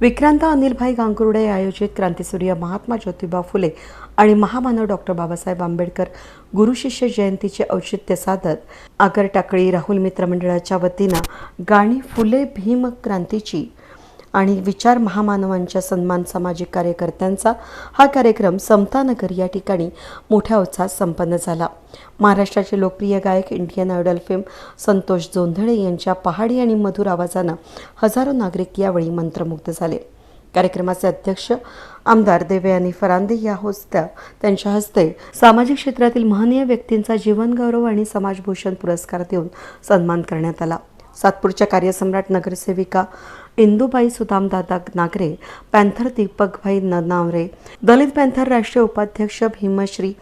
विक्रांत अनिलभाई गांगुर्डे आयोजित क्रांतीसूर्य महात्मा ज्योतिबा फुले आणि महामानव डॉक्टर बाबासाहेब आंबेडकर गुरुशिष्य जयंतीचे औचित्य साधत आगर टाकळी राहुल मित्रमंडळाच्या वतीनं गाणी फुले भीम क्रांतीची आणि विचार महामानवांच्या सन्मान सामाजिक कार्यकर्त्यांचा हा कार्यक्रम समतानगर या ठिकाणी मोठ्या उत्साहात संपन्न झाला. महाराष्ट्राचे लोकप्रिय गायक Indian Idol fame Santosh Jondhale यांच्या पहाडी आणि मधुर आवाजानं हजारो नागरिक यावेळी मंत्रमुग्ध झाले. कार्यक्रमाचे अध्यक्ष आमदार देवयानी फरांदे या होस्त्या त्यांच्या हस्ते सामाजिक क्षेत्रातील महनीय व्यक्तींचा जीवनगौरव आणि समाजभूषण पुरस्कार देऊन सन्मान करण्यात आला. सातपूरच्या कार्यसम्राट नगरसेविका इंदुबाई सुदामदादा नागरे पॅन्थर दीपकभाई ननावरे दलित पॅन्थर राष्ट्रीय उपाध्यक्ष भीमश्री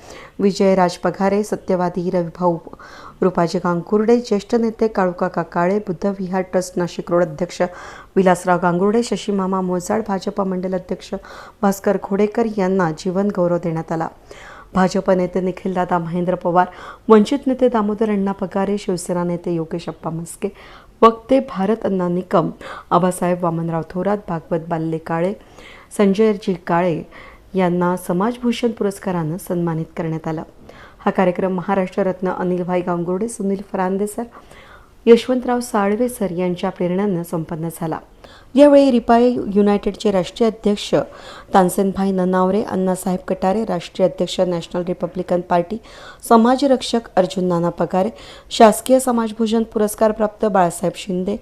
विजयराज पघारे सत्यवादी रविभाऊ रुपाजी गांगुर्डे ज्येष्ठ नेते काळूकाका काळे बुद्ध विहार ट्रस्ट नाशिक रोड अध्यक्ष विलासराव गांगुर्डे शशीमामा मोजाड भाजपा मंडल अध्यक्ष भास्कर घोडेकर यांना जीवन गौरव देण्यात आला. भाजप नेते निखिलदादा महेंद्र पवार वंचित नेते दामोदर अण्णा पगारे शिवसेना नेते योगेश अप्पा मस्के वक्ते भारत अण्णा निकम आबासाहेब वामनराव थोरात भागवत बाल्ले काळे संजयजी काळे यांना समाजभूषण पुरस्कारानं सन्मानित करण्यात आलं. हा कार्यक्रम महाराष्ट्र रत्न अनिलभाई गांगुर्डे सुनील फरांदे सर यशवंतराव साळवे सर यांच्या प्रेरणांना संपन्न झाला. यावेळी रिपाई युनायटेडचे राष्ट्रीय अध्यक्ष तानसेनभाई ननावरे अण्णासाहेब कटारे राष्ट्रीय अध्यक्ष नॅशनल रिपब्लिकन पार्टी समाजरक्षक अर्जुन नाना पगारे शासकीय समाजभूषण पुरस्कार प्राप्त बाळासाहेब शिंदे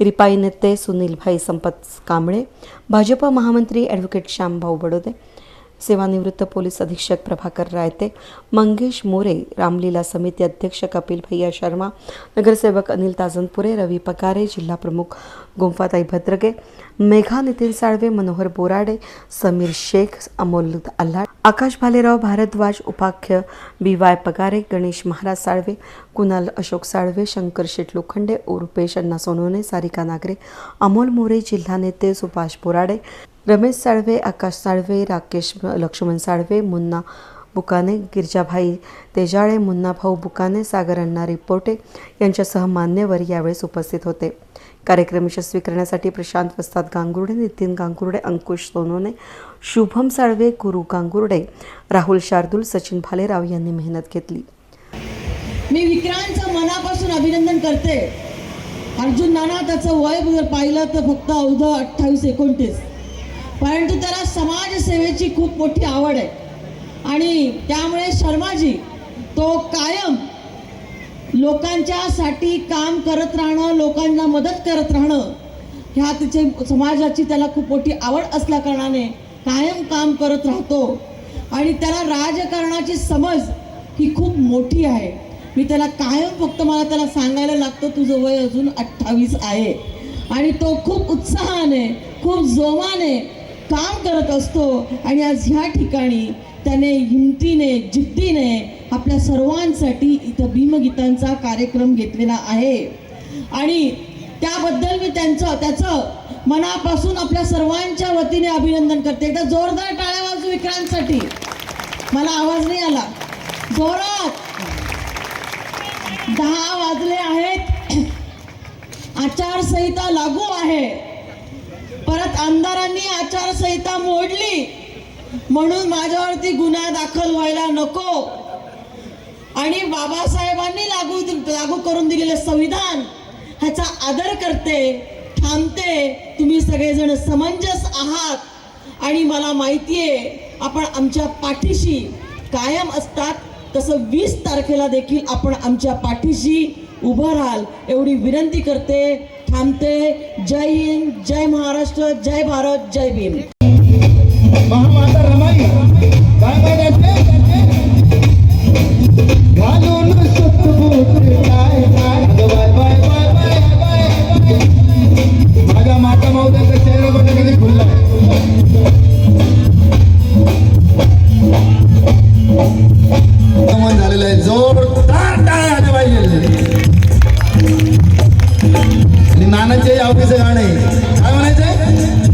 रिपाई नेते सुनीलभाई संपत कांबळे भाजप महामंत्री ॲडव्होकेट श्यामभाऊ बडोदे सेवानिवृत्त पोलीस अधीक्षक प्रभाकर रायते मंगेश मोरे रामलीला समिती अध्यक्ष कपिल भैया शर्मा नगरसेवक अनिल ताजनपुरे रवी पकारे जिल्हा प्रमुख गुंफाताई भद्रगे मेघा नितीन साळवे मनोहर बोराडे समीर शेख अमोल अल्हाड आकाश भालेराव भारद्वाज उपाख्य बी वाय पगारे गणेश महाराज साळवे कुणाल अशोक साळवे शंकर शेट लोखंडे रुपेश अण्णा सोनवणे सारिका नागरे अमोल मोरे जिल्हा नेते सुभाष बोराडे रमेश साळवे आकाश साळवे राकेश लक्ष्मण साळवे मुन्ना बुकाने गिरजाभाई तेजाळे मुन्नाभाऊ बुकाने सागर अण्णा रिपोर्टे यांच्यासह मान्यवर यावेळेस उपस्थित होते. कार्यक्रम यशस्वी करण्यासाठी प्रशांत वस्ताद गांगुर्डे नितीन गांगुर्डे अंकुश सोनोने शुभम साळवे गुरु गांगुर्डे राहुल शार्दूल सचिन भालेराव यांनी मेहनत घेतली. मी विक्रांतचं मनापासून अभिनंदन करते. अर्जुन नाना त्याचं वय जर पाहिलं तर फक्त अवघं अठ्ठावीस एकोणतीस. परंतु त्याला समाजसेवेची खूप मोठी आवड आहे. आणि त्यामुळे शर्माजी तो कायम लोकांच्यासाठी काम करत राहणं लोकांना मदत करत राहणं ह्या तिचे समाजाची त्याला खूप मोठी आवड असल्याकारणाने कायम काम करत राहतो. आणि त्याला राजकारणाची समज ही खूप मोठी आहे. मी त्याला कायम फक्त मला त्याला सांगायला लागतं तुझं वय अजून अठ्ठावीस आहे. आणि तो खूप उत्साहाने खूप जोमाने काम करत असतो आणि आज ह्या ठिकाणी त्याने हिमतीने जिद्दीने आपल्या सर्वांसाठी इथं भीमगीतांचा कार्यक्रम घेतलेला आहे. आणि त्याबद्दल मी त्यांचं त्याचं मनापासून आपल्या सर्वांच्या वतीने अभिनंदन करते. एकदा जोरदार टाळ्या वाजू विक्रांतसाठी. मला आवाज नाही आला. जोरात. दहा वाजले आहेत. आचारसंहिता लागू आहे. आमदारांनी आचारसंहिता मोडली. म्हणून माझ्यावरती गुन्हा दाखल व्हायला नको. आणि बाबासाहेबांनी लागू लागू करून दिलेलं संविधान ह्याचा आदर करते थांबते तुम्ही सगळेजण समंजस आहात. आणि मला माहिती आहे आपण आमच्या पाठीशी कायम असतात. तसं वीस तारखेला देखील आपण आमच्या पाठीशी उभं राहाल. एवढी विनंती करते. थांबते. जय हिंद जय महाराष्ट्र जय भारत जय भीम. महामाता रमाई घालून काय काय? अगं bye bye bye bye bye. माझ्या माता मावत्याचा चेहरा बघा कधी खुलला झालेलं आहे जोर. आणि नानाचे आवडीचं गाणं. आहे काय म्हणायचंय?